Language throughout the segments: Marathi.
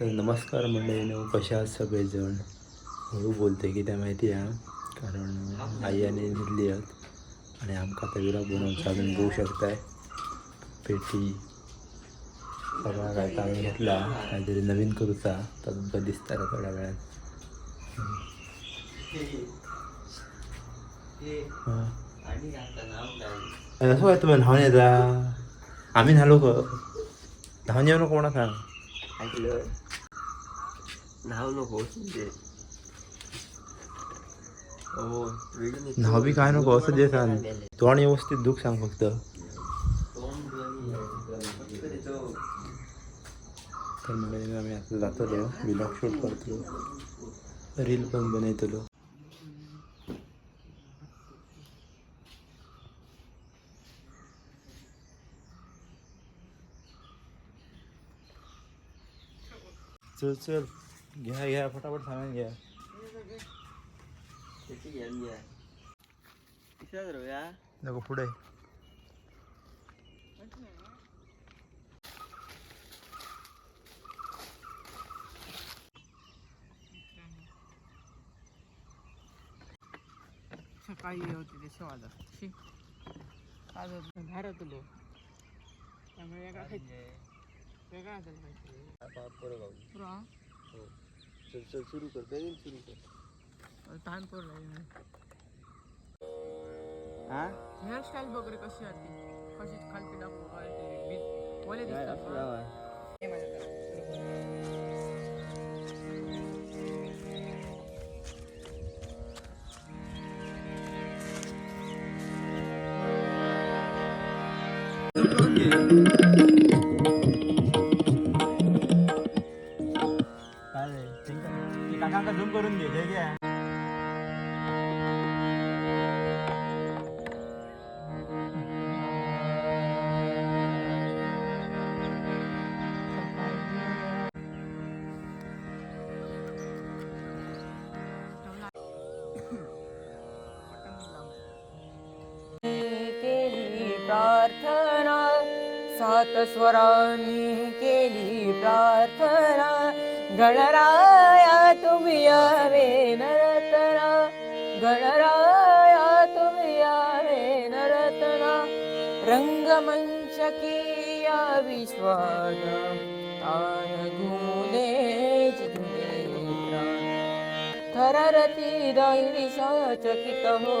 तर नमस्कार मंडळीनो कशा आहात सगळेजण? हळू बोलते की त्या माहिती आहे कारण आई आणि दिल्ली आहेत आणि आमका आता बनवून अजून घेऊ शकताय. पेटी सगळा काय काम घेतला काहीतरी नवीन करूचा तर तुमकां दिसता थोड्या वेळात. असं काय तुम्ही न्हावून येता. आम्ही न्हालो ग. धावून येऊ नको कोणा सांग. ऐकलं? नाव नको म्हणजे नाव बी काय नको असं जे सांग. तोंड व्यवस्थित दुःख सांग फक्त. तर म्हणजे आम्ही आता जातलो ब्लॉग शूट करतो रील पण बनवतो चल चल. घ्या घ्या फटाफट सामान घ्या. त्याची घ्यान घ्या किशात रोया नको पुढे. सकाळी होती ते शेवाला शी. आज बाहेर तुलो त्यामुळे वेगळा खायचं. वेगळा असेल काहीतरी पुरा? चल चल सुरू कर बेगीन सुरू कर ताण पडला हा हेअरस्टाईल वगैरे कशी आली कशी खालती टाकू काय ते बीज ओले दिसतात ना. हे सात स्वरांनी केली प्रार्थना. गणराया तुम्ही यावे नरतना. गणराया तुम्ही यावे नरतना. रंगमंच किया विश्वान तान घुमुले थररती चकित हो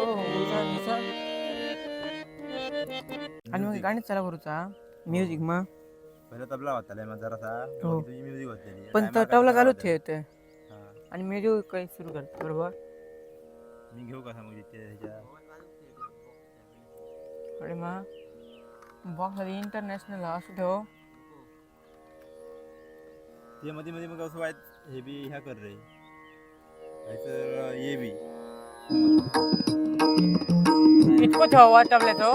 आणि मग गाणीच चला करूचा म्युझिक मग पहिला तबला वाजताला मग जरासा. हो. तुझी म्युझिक वाजलेली पण काय चालूच वाजत? ठेवते हा. आणि म्युझिक काही सुरू करते बरोबर? मी घेऊ का मग इथे ह्याच्या? आणि मग बॉक्स आधी इंटरनॅशनल असू ठेव ते मध्ये मध्ये मग असं वाईट हे बी ह्या कर रे. ये बी. इतकं ठेव तो.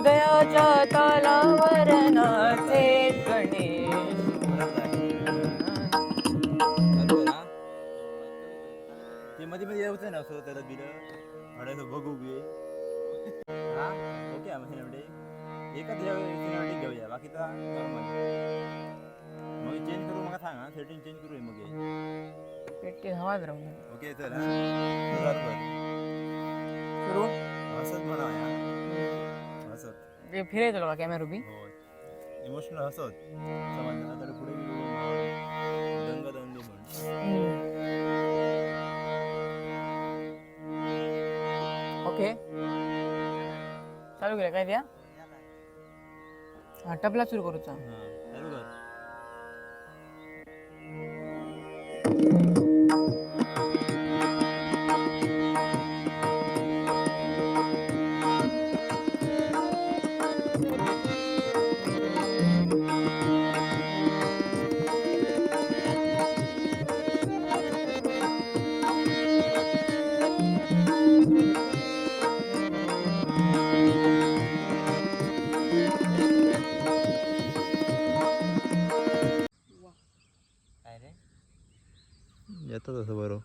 हृदयाच्या तालावर नाचे गणेश. ते मध्ये मध्ये यायचं ना असं त्याला दिलं. असं बघू बी हा? ओके आम्ही सिनेमॅटिक एकच या सिनेमॅटिक घेऊया. बाकीचा कर मग चेंज करू मग सांग. सेटिंग चेंज करूया मग. पेटी हवाच राहून ओके चल. कर. सुरू? हसत म्हणा ते फिरायचं का कॅमेरा उभी हो। इमोशनल समजलं पुढे बी म्हण ओके। चालू केलं काय द्या हा टपला सुरू करूचा. हा चालू कर काय रे येतं तसं बरं